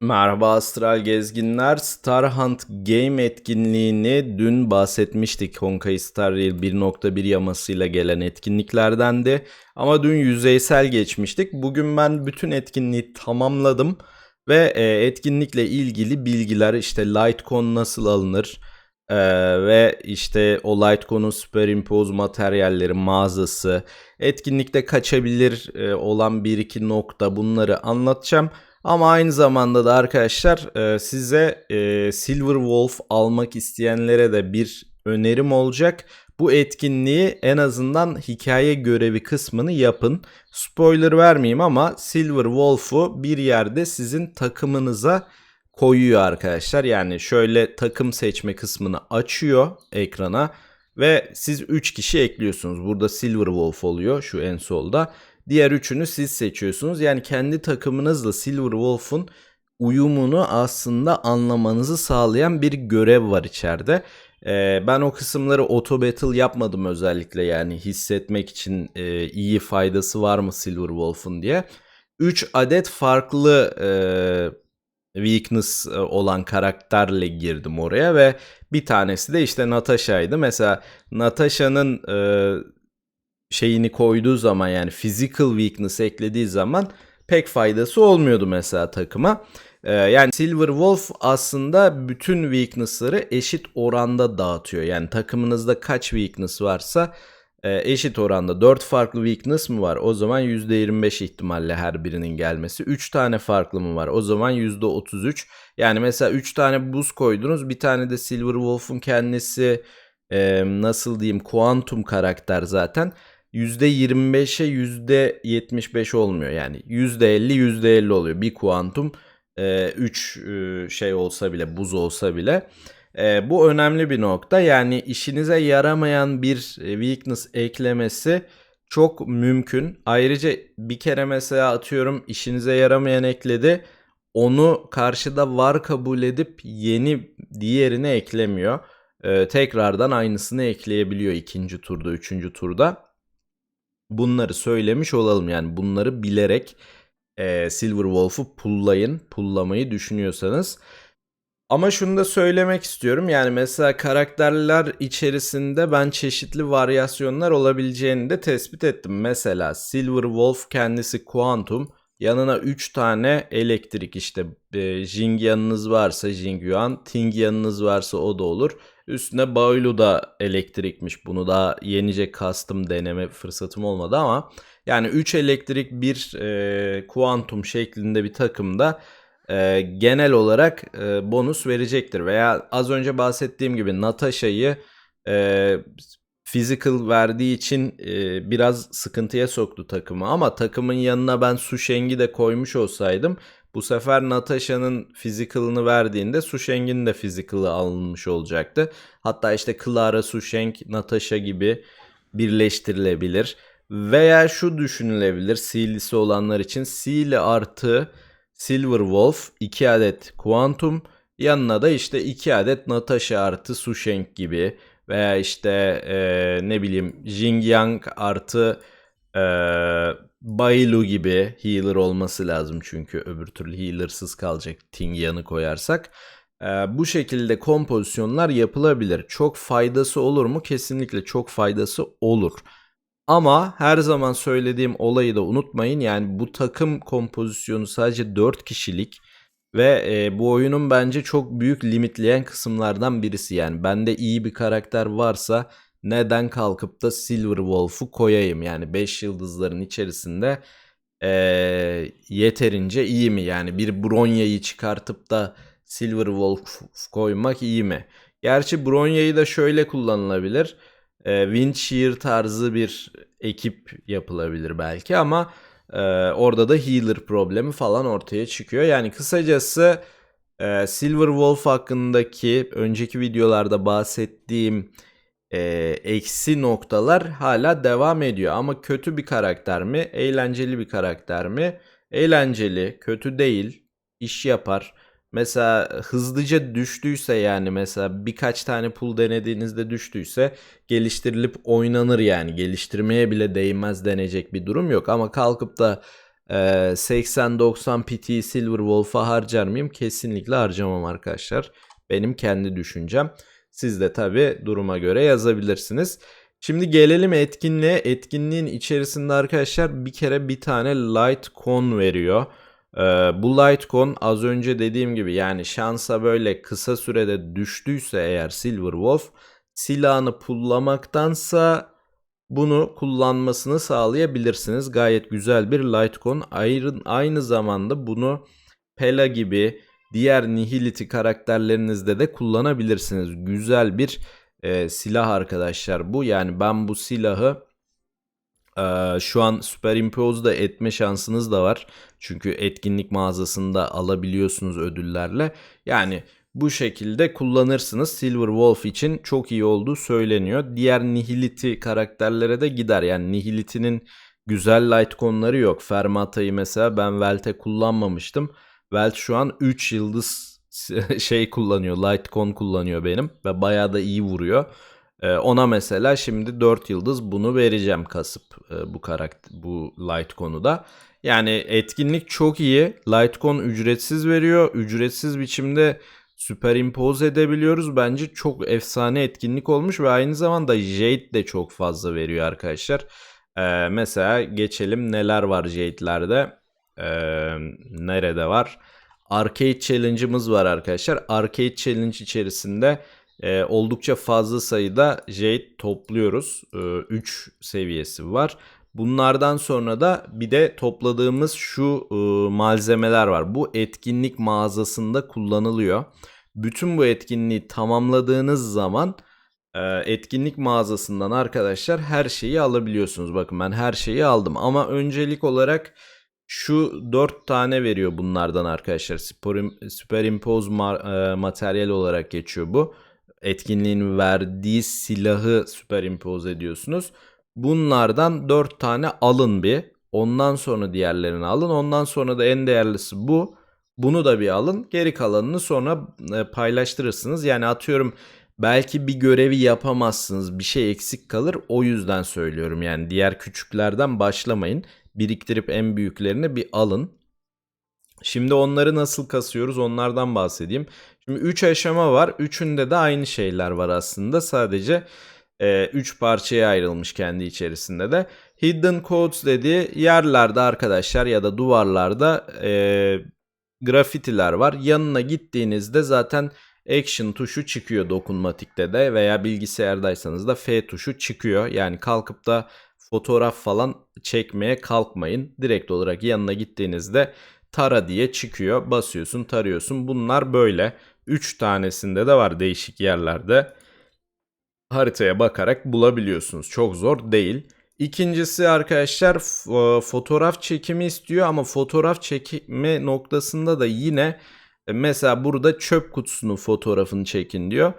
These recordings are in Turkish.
Merhaba Astral Gezginler. Star Hunt Game etkinliğini dün bahsetmiştik. Honkai Star Rail 1.1 yamasıyla gelen etkinliklerdendi. Ama dün yüzeysel geçmiştik. Bugün ben bütün etkinliği tamamladım. Ve e, etkinlikle ilgili bilgiler işte Litecoin nasıl alınır e, ve işte o Litecoin'un superimpose materyalleri mağazası, etkinlikte kaçabilir e, olan bir iki nokta bunları anlatacağım. Ama aynı zamanda da arkadaşlar e, size e, Silver Wolf almak isteyenlere de bir önerim olacak. Bu etkinliği en azından hikaye görevi kısmını yapın. Spoiler vermeyeyim ama Silver Wolf'u bir yerde sizin takımınıza koyuyor arkadaşlar. Yani şöyle takım seçme kısmını açıyor ekrana ve siz 3 kişi ekliyorsunuz. Burada Silver Wolf oluyor şu en solda. Diğer üçünü siz seçiyorsunuz. Yani kendi takımınızla Silver Wolf'un uyumunu aslında anlamanızı sağlayan bir görev var içeride. Ee, ben o kısımları auto battle yapmadım özellikle yani hissetmek için e, iyi faydası var mı Silver Wolf'un diye. 3 adet farklı e, weakness e, olan karakterle girdim oraya ve bir tanesi de işte Natasha'ydı. Mesela Natasha'nın e, şeyini koyduğu zaman yani physical weakness eklediği zaman pek faydası olmuyordu mesela takıma. Ee, yani Silver Wolf aslında bütün weakness'ları eşit oranda dağıtıyor. Yani takımınızda kaç weakness varsa e, eşit oranda 4 farklı weakness mı var? O zaman %25 ihtimalle her birinin gelmesi. 3 tane farklı mı var? O zaman %33. Yani mesela 3 tane buz koydunuz. Bir tane de Silver Wolf'un kendisi e, nasıl diyeyim kuantum karakter zaten. %25'e %75 olmuyor. Yani %50 %50 oluyor. Bir kuantum 3 e, e, şey olsa bile buz olsa bile. E, bu önemli bir nokta. Yani işinize yaramayan bir weakness eklemesi çok mümkün. Ayrıca bir kere mesela atıyorum işinize yaramayan ekledi. Onu karşıda var kabul edip yeni diğerini eklemiyor. Ee, tekrardan aynısını ekleyebiliyor ikinci turda, üçüncü turda bunları söylemiş olalım. Yani bunları bilerek e, Silver Wolf'u pullayın. Pullamayı düşünüyorsanız. Ama şunu da söylemek istiyorum. Yani mesela karakterler içerisinde ben çeşitli varyasyonlar olabileceğini de tespit ettim. Mesela Silver Wolf kendisi Quantum. Yanına 3 tane elektrik işte e, Jing yanınız varsa Jing Yuan, Ting yanınız varsa o da olur. Üstüne Baulu da elektrikmiş. Bunu daha yenice kastım deneme fırsatım olmadı ama yani 3 elektrik bir e, kuantum şeklinde bir takımda e, genel olarak e, bonus verecektir. Veya az önce bahsettiğim gibi Natasha'yı e, physical verdiği için e, biraz sıkıntıya soktu takımı. Ama takımın yanına ben Susheng'i de koymuş olsaydım bu sefer Natasha'nın physical'ını verdiğinde Susheng'in de physical'ı alınmış olacaktı. Hatta işte Clara, Susheng, Natasha gibi birleştirilebilir. Veya şu düşünülebilir Seal'lisi olanlar için Seal artı Silver Wolf 2 adet Quantum yanına da işte 2 adet Natasha artı Susheng gibi veya işte e, ne bileyim Jingyang artı e, Bailu gibi healer olması lazım çünkü öbür türlü healersız kalacak Tingyan'ı koyarsak. Ee, bu şekilde kompozisyonlar yapılabilir. Çok faydası olur mu? Kesinlikle çok faydası olur. Ama her zaman söylediğim olayı da unutmayın. Yani bu takım kompozisyonu sadece 4 kişilik ve e, bu oyunun bence çok büyük limitleyen kısımlardan birisi. Yani bende iyi bir karakter varsa neden kalkıp da Silver Wolf'u koyayım? Yani 5 yıldızların içerisinde e, yeterince iyi mi? Yani bir Bronya'yı çıkartıp da Silver Wolf koymak iyi mi? Gerçi Bronya'yı da şöyle kullanılabilir. E, Windshear tarzı bir ekip yapılabilir belki ama e, orada da healer problemi falan ortaya çıkıyor. Yani kısacası e, Silver Wolf hakkındaki önceki videolarda bahsettiğim e, eksi noktalar hala devam ediyor. Ama kötü bir karakter mi? Eğlenceli bir karakter mi? Eğlenceli, kötü değil, iş yapar. Mesela hızlıca düştüyse yani mesela birkaç tane pul denediğinizde düştüyse geliştirilip oynanır yani. Geliştirmeye bile değmez denecek bir durum yok. Ama kalkıp da Ee, 80-90 PT Silver Wolf'a harcar mıyım? Kesinlikle harcamam arkadaşlar. Benim kendi düşüncem. Siz de tabi duruma göre yazabilirsiniz. Şimdi gelelim etkinliğe. Etkinliğin içerisinde arkadaşlar bir kere bir tane Litecoin veriyor. Ee, bu Litecoin az önce dediğim gibi yani şansa böyle kısa sürede düştüyse eğer Silver Wolf silahını pullamaktansa bunu kullanmasını sağlayabilirsiniz. Gayet güzel bir Litecoin. Aynı, aynı zamanda bunu Pela gibi diğer Nihility karakterlerinizde de kullanabilirsiniz. Güzel bir e, silah arkadaşlar bu. Yani ben bu silahı e, şu an Superimpose da etme şansınız da var. Çünkü etkinlik mağazasında alabiliyorsunuz ödüllerle. Yani bu şekilde kullanırsınız. Silver Wolf için çok iyi olduğu söyleniyor. Diğer Nihility karakterlere de gider. Yani Nihility'nin güzel Litecoin'ları yok. Fermata'yı mesela ben Velt'e kullanmamıştım. Welt şu an 3 yıldız şey kullanıyor. Litecoin kullanıyor benim ve bayağı da iyi vuruyor. Ee, ona mesela şimdi 4 yıldız bunu vereceğim kasıp e, bu karakter bu Litecoin'u da. Yani etkinlik çok iyi. Litecoin ücretsiz veriyor. Ücretsiz biçimde süperimpoz edebiliyoruz. Bence çok efsane etkinlik olmuş ve aynı zamanda Jade de çok fazla veriyor arkadaşlar. Ee, mesela geçelim neler var Jade'lerde. Ee, nerede var? Arcade Challenge'ımız var arkadaşlar. Arcade Challenge içerisinde e, oldukça fazla sayıda Jade topluyoruz. 3 e, seviyesi var. Bunlardan sonra da bir de topladığımız şu e, malzemeler var. Bu etkinlik mağazasında kullanılıyor. Bütün bu etkinliği tamamladığınız zaman e, etkinlik mağazasından arkadaşlar her şeyi alabiliyorsunuz. Bakın ben her şeyi aldım ama öncelik olarak şu 4 tane veriyor bunlardan arkadaşlar. Superimpose ma- materyal olarak geçiyor bu. Etkinliğin verdiği silahı superimpose ediyorsunuz. Bunlardan 4 tane alın bir. Ondan sonra diğerlerini alın. Ondan sonra da en değerlisi bu. Bunu da bir alın. Geri kalanını sonra e, paylaştırırsınız. Yani atıyorum belki bir görevi yapamazsınız. Bir şey eksik kalır. O yüzden söylüyorum. Yani diğer küçüklerden başlamayın biriktirip en büyüklerini bir alın. Şimdi onları nasıl kasıyoruz onlardan bahsedeyim. Şimdi 3 aşama var. Üçünde de aynı şeyler var aslında. Sadece 3 e, parçaya ayrılmış kendi içerisinde de. Hidden Codes dediği yerlerde arkadaşlar ya da duvarlarda e, grafitiler var. Yanına gittiğinizde zaten Action tuşu çıkıyor dokunmatikte de veya bilgisayardaysanız da F tuşu çıkıyor. Yani kalkıp da fotoğraf falan çekmeye kalkmayın. Direkt olarak yanına gittiğinizde tara diye çıkıyor. Basıyorsun, tarıyorsun. Bunlar böyle. 3 tanesinde de var değişik yerlerde. Haritaya bakarak bulabiliyorsunuz. Çok zor değil. İkincisi arkadaşlar e, fotoğraf çekimi istiyor ama fotoğraf çekme noktasında da yine e, mesela burada çöp kutusunun fotoğrafını çekin diyor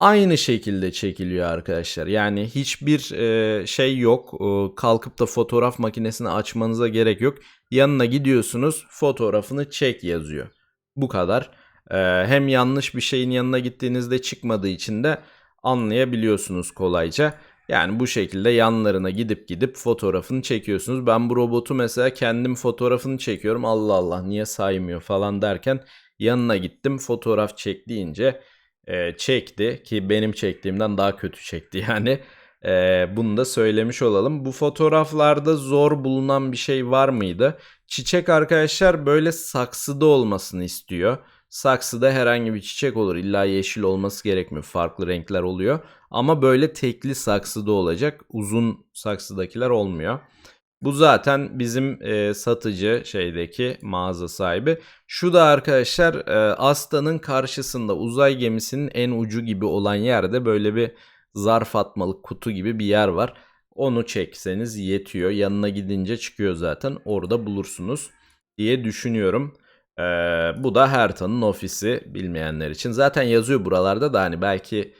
aynı şekilde çekiliyor arkadaşlar. Yani hiçbir e, şey yok. E, kalkıp da fotoğraf makinesini açmanıza gerek yok. Yanına gidiyorsunuz fotoğrafını çek yazıyor. Bu kadar. E, hem yanlış bir şeyin yanına gittiğinizde çıkmadığı için de anlayabiliyorsunuz kolayca. Yani bu şekilde yanlarına gidip gidip fotoğrafını çekiyorsunuz. Ben bu robotu mesela kendim fotoğrafını çekiyorum. Allah Allah niye saymıyor falan derken yanına gittim fotoğraf çek deyince e, çekti ki benim çektiğimden daha kötü çekti yani. E, bunu da söylemiş olalım. Bu fotoğraflarda zor bulunan bir şey var mıydı? Çiçek arkadaşlar böyle saksıda olmasını istiyor. Saksıda herhangi bir çiçek olur. İlla yeşil olması gerekmiyor. Farklı renkler oluyor. Ama böyle tekli saksıda olacak. Uzun saksıdakiler olmuyor. Bu zaten bizim e, satıcı şeydeki mağaza sahibi. Şu da arkadaşlar e, Asta'nın karşısında uzay gemisinin en ucu gibi olan yerde böyle bir zarf atmalık kutu gibi bir yer var. Onu çekseniz yetiyor. Yanına gidince çıkıyor zaten. Orada bulursunuz diye düşünüyorum. Ee, bu da Herta'nın ofisi bilmeyenler için. Zaten yazıyor buralarda da hani belki e,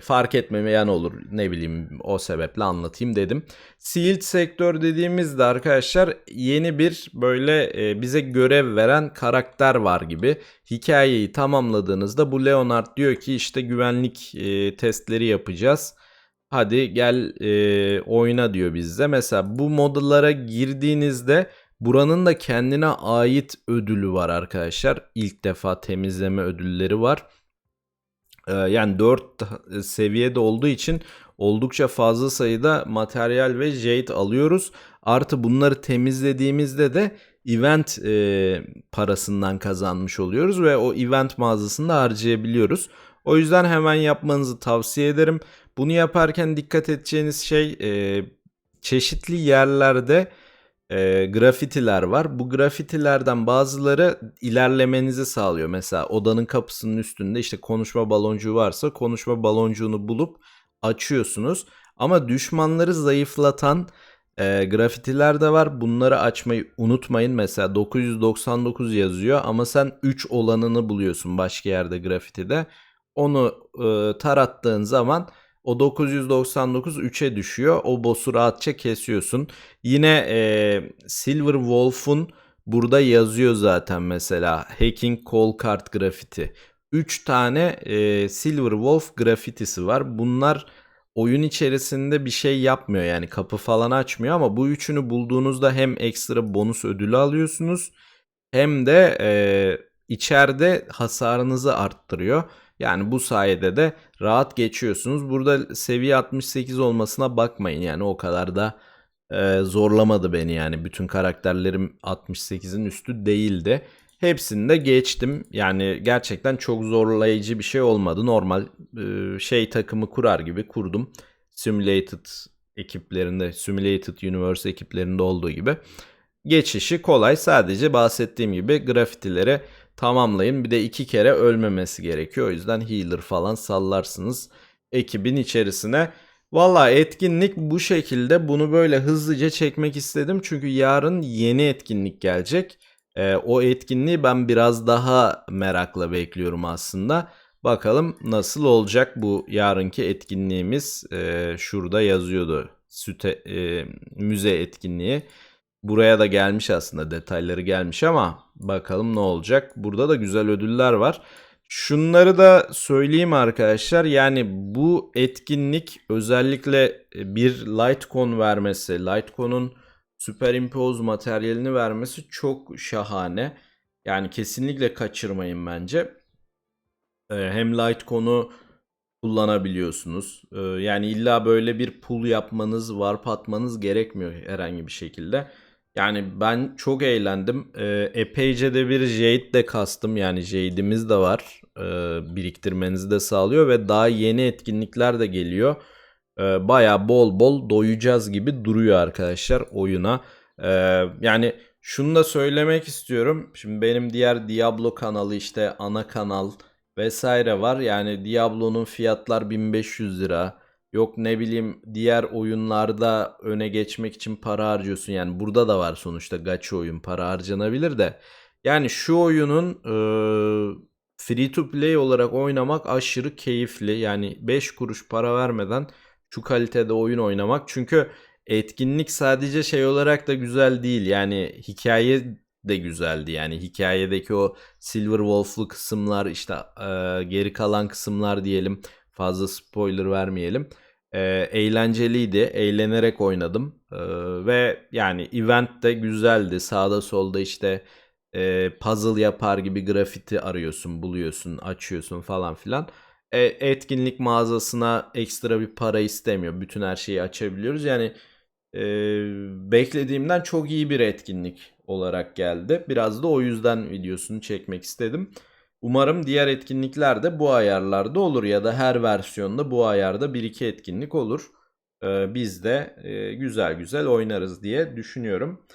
fark etmemeyen olur ne bileyim o sebeple anlatayım dedim. Sealed sektör dediğimizde arkadaşlar yeni bir böyle e, bize görev veren karakter var gibi. Hikayeyi tamamladığınızda bu Leonard diyor ki işte güvenlik e, testleri yapacağız. Hadi gel e, oyna diyor bizde. Mesela bu modlara girdiğinizde Buranın da kendine ait ödülü var arkadaşlar. İlk defa temizleme ödülleri var. Ee, yani 4 seviyede olduğu için oldukça fazla sayıda materyal ve jade alıyoruz. Artı bunları temizlediğimizde de event e, parasından kazanmış oluyoruz ve o event mağazasında harcayabiliyoruz. O yüzden hemen yapmanızı tavsiye ederim. Bunu yaparken dikkat edeceğiniz şey e, çeşitli yerlerde e, grafitiler var. Bu grafitilerden bazıları ilerlemenizi sağlıyor. Mesela odanın kapısının üstünde işte konuşma baloncuğu varsa konuşma baloncuğunu bulup açıyorsunuz. Ama düşmanları zayıflatan e, grafitiler de var. Bunları açmayı unutmayın. Mesela 999 yazıyor ama sen 3 olanını buluyorsun başka yerde grafitide. Onu e, tarattığın zaman o 999 3'e düşüyor. O boss'u rahatça kesiyorsun. Yine e, Silver Wolf'un burada yazıyor zaten mesela. Hacking Call Card Graffiti. 3 tane e, Silver Wolf grafitisi var. Bunlar oyun içerisinde bir şey yapmıyor yani kapı falan açmıyor ama bu üçünü bulduğunuzda hem ekstra bonus ödülü alıyorsunuz hem de e, içeride hasarınızı arttırıyor. Yani bu sayede de rahat geçiyorsunuz. Burada seviye 68 olmasına bakmayın yani o kadar da e, zorlamadı beni yani. Bütün karakterlerim 68'in üstü değildi. Hepsini de geçtim. Yani gerçekten çok zorlayıcı bir şey olmadı. Normal e, şey takımı kurar gibi kurdum. Simulated ekiplerinde, Simulated Universe ekiplerinde olduğu gibi. Geçişi kolay. Sadece bahsettiğim gibi grafitilere tamamlayın. Bir de iki kere ölmemesi gerekiyor. O yüzden healer falan sallarsınız ekibin içerisine. Valla etkinlik bu şekilde. Bunu böyle hızlıca çekmek istedim. Çünkü yarın yeni etkinlik gelecek. Ee, o etkinliği ben biraz daha merakla bekliyorum aslında. Bakalım nasıl olacak bu yarınki etkinliğimiz. Ee, şurada yazıyordu. Süte, e, müze etkinliği. Buraya da gelmiş aslında detayları gelmiş ama bakalım ne olacak. Burada da güzel ödüller var. Şunları da söyleyeyim arkadaşlar. Yani bu etkinlik özellikle bir Litecoin vermesi, Litecoin'un Superimpose materyalini vermesi çok şahane. Yani kesinlikle kaçırmayın bence. Ee, hem Litecoin'u kullanabiliyorsunuz. Ee, yani illa böyle bir pool yapmanız, warp atmanız gerekmiyor herhangi bir şekilde. Yani ben çok eğlendim. Ee, epeyce de bir Jade de kastım. Yani Jade'imiz de var. Ee, biriktirmenizi de sağlıyor ve daha yeni etkinlikler de geliyor. Ee, Baya bol bol doyacağız gibi duruyor arkadaşlar oyuna. Ee, yani şunu da söylemek istiyorum. Şimdi benim diğer Diablo kanalı işte ana kanal vesaire var. Yani Diablo'nun fiyatlar 1500 lira. Yok ne bileyim diğer oyunlarda öne geçmek için para harcıyorsun. Yani burada da var sonuçta gacha oyun para harcanabilir de. Yani şu oyunun e, free to play olarak oynamak aşırı keyifli. Yani 5 kuruş para vermeden şu kalitede oyun oynamak. Çünkü etkinlik sadece şey olarak da güzel değil. Yani hikaye de güzeldi. Yani hikayedeki o Silver Wolf'lu kısımlar işte e, geri kalan kısımlar diyelim Fazla spoiler vermeyelim. E, eğlenceliydi. Eğlenerek oynadım. E, ve yani event de güzeldi. Sağda solda işte e, puzzle yapar gibi grafiti arıyorsun, buluyorsun, açıyorsun falan filan. E, etkinlik mağazasına ekstra bir para istemiyor. Bütün her şeyi açabiliyoruz. Yani e, beklediğimden çok iyi bir etkinlik olarak geldi. Biraz da o yüzden videosunu çekmek istedim. Umarım diğer etkinlikler de bu ayarlarda olur ya da her versiyonda bu ayarda 1-2 etkinlik olur. Ee, biz de e, güzel güzel oynarız diye düşünüyorum.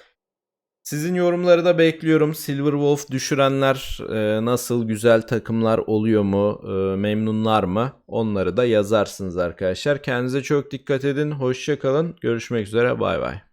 Sizin yorumları da bekliyorum. Silver Wolf düşürenler e, nasıl güzel takımlar oluyor mu? E, memnunlar mı? Onları da yazarsınız arkadaşlar. Kendinize çok dikkat edin. Hoşçakalın. Görüşmek üzere. Bay bay.